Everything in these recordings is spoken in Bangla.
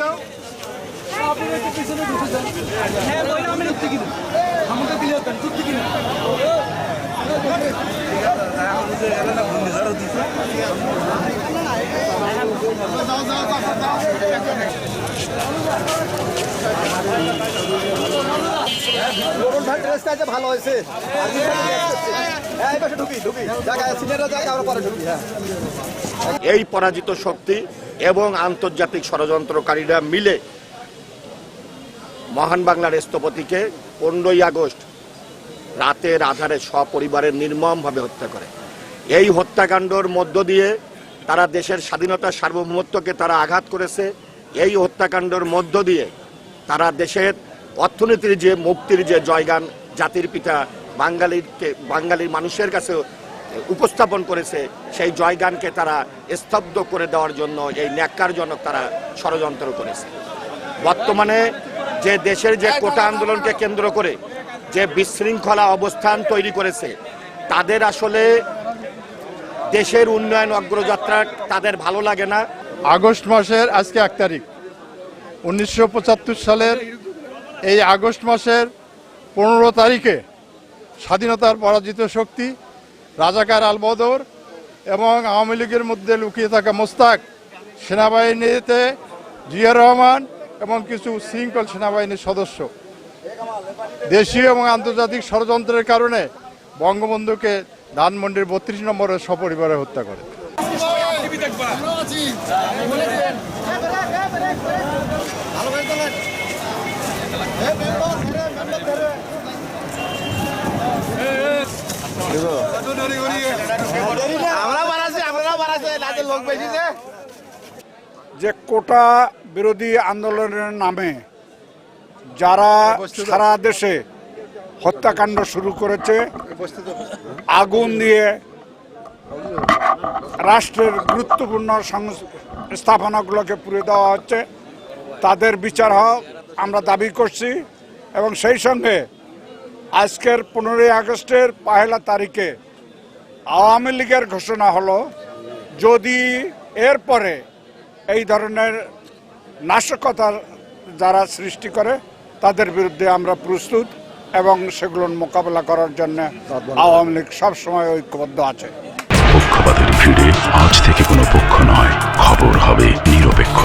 যাও। আপনি একটু পিছনে বসে যান। হ্যাঁ বললাম আমি সত্যি কিনা আমাকে দিলে হতেন সত্যি কিনা অরুণ ভাই ড্রেসটা আছে ভালো হয়েছে। আর কি এই ঢুকি ঢুকি। জায়গায় সিনিয়ররা জায়গা আমরা পরে ঢুকি হ্যাঁ। এই পরাজিত শক্তি আন্তর্জাতিক ষড়যন্ত্রকারীরা মিলে মহান বাংলার স্থপতিকে পনেরোই আগস্ট রাতের আধারে সপরিবারের নির্মমভাবে হত্যা করে। এই হত্যাকাণ্ডর মধ্য দিয়ে তারা দেশের স্বাধীনতা সার্বভৌমত্বকে তারা আঘাত করেছে। এই হত্যাকাণ্ডের মধ্য দিয়ে তারা দেশের অর্থনীতির যে মুক্তির যে জয়গান জাতির পিতা বাঙালিরকে বাঙালির মানুষের কাছে উপস্থাপন করেছে, সেই জয়গানকে তারা স্তব্ধ করে দেওয়ার জন্য, এই ন্যাক্কারজনক তারা ষড়যন্ত্র করেছে। বর্তমানে যে দেশের যে কোটা আন্দোলনকে কেন্দ্র করে যে বিশৃঙ্খলা অবস্থান তৈরি করেছে, তাদের আসলে দেশের উন্নয়ন অগ্রযাত্রা তাদের ভালো লাগে না। আগস্ট মাসের আজকে এক তারিখ, উনিশশো পঁচাত্তর সালের এই আগস্ট মাসের পনেরো তারিখে স্বাধীনতার পরাজিত শক্তি রাজাকার আল বদর এবং আওয়ামী লীগের মধ্যে লুকিয়ে থাকা মোস্তাক সেনাবাহিনীতে জিয়া রহমান এবং কিছু শৃঙ্খল সেনাবাহিনীর সদস্য দেশীয় এবং আন্তর্জাতিক ষড়যন্ত্রের কারণে বঙ্গবন্ধুকে ধানমন্ডির বত্রিশ নম্বরে সপরিবারে হত্যা করে যে। কোটা বিরোধী আন্দোলনের নামে যারা সারা দেশে হত্যাকাণ্ড শুরু করেছে আগুন দিয়ে রাষ্ট্রের গুরুত্বপূর্ণ স্থাপনাগুলোকে পুড়ে দেওয়া হচ্ছে। তাদের বিচার হোক আমরা দাবি করছি এবং সেই সঙ্গে আজকের পনেরোই আগস্টের পহেলা তারিখে আওয়ামী লীগের ঘোষণা হলো, যদি এরপরে এই ধরনের নাশকতার যারা সৃষ্টি করে, তাদের বিরুদ্ধে আমরা প্রস্তুত এবং সেগুলোর মোকাবেলা করার জন্য আওয়ামী লীগ সবসময় ঐক্যবদ্ধ আছে। পক্ষপাতের ভিড়ে আজ থেকে কোনো পক্ষ নয়, খবর হবে নিরপেক্ষ।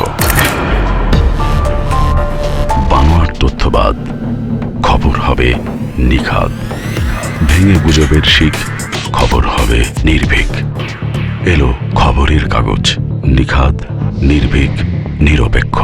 বানোয়ার তথ্যবাদ, খবর হবে নিখাদ ভেঙে গুজবের শিখ খবর হবে নির্ভীক। এলো খবরের কাগজ। নিখাদ নির্ভীক নিরপেক্ষ।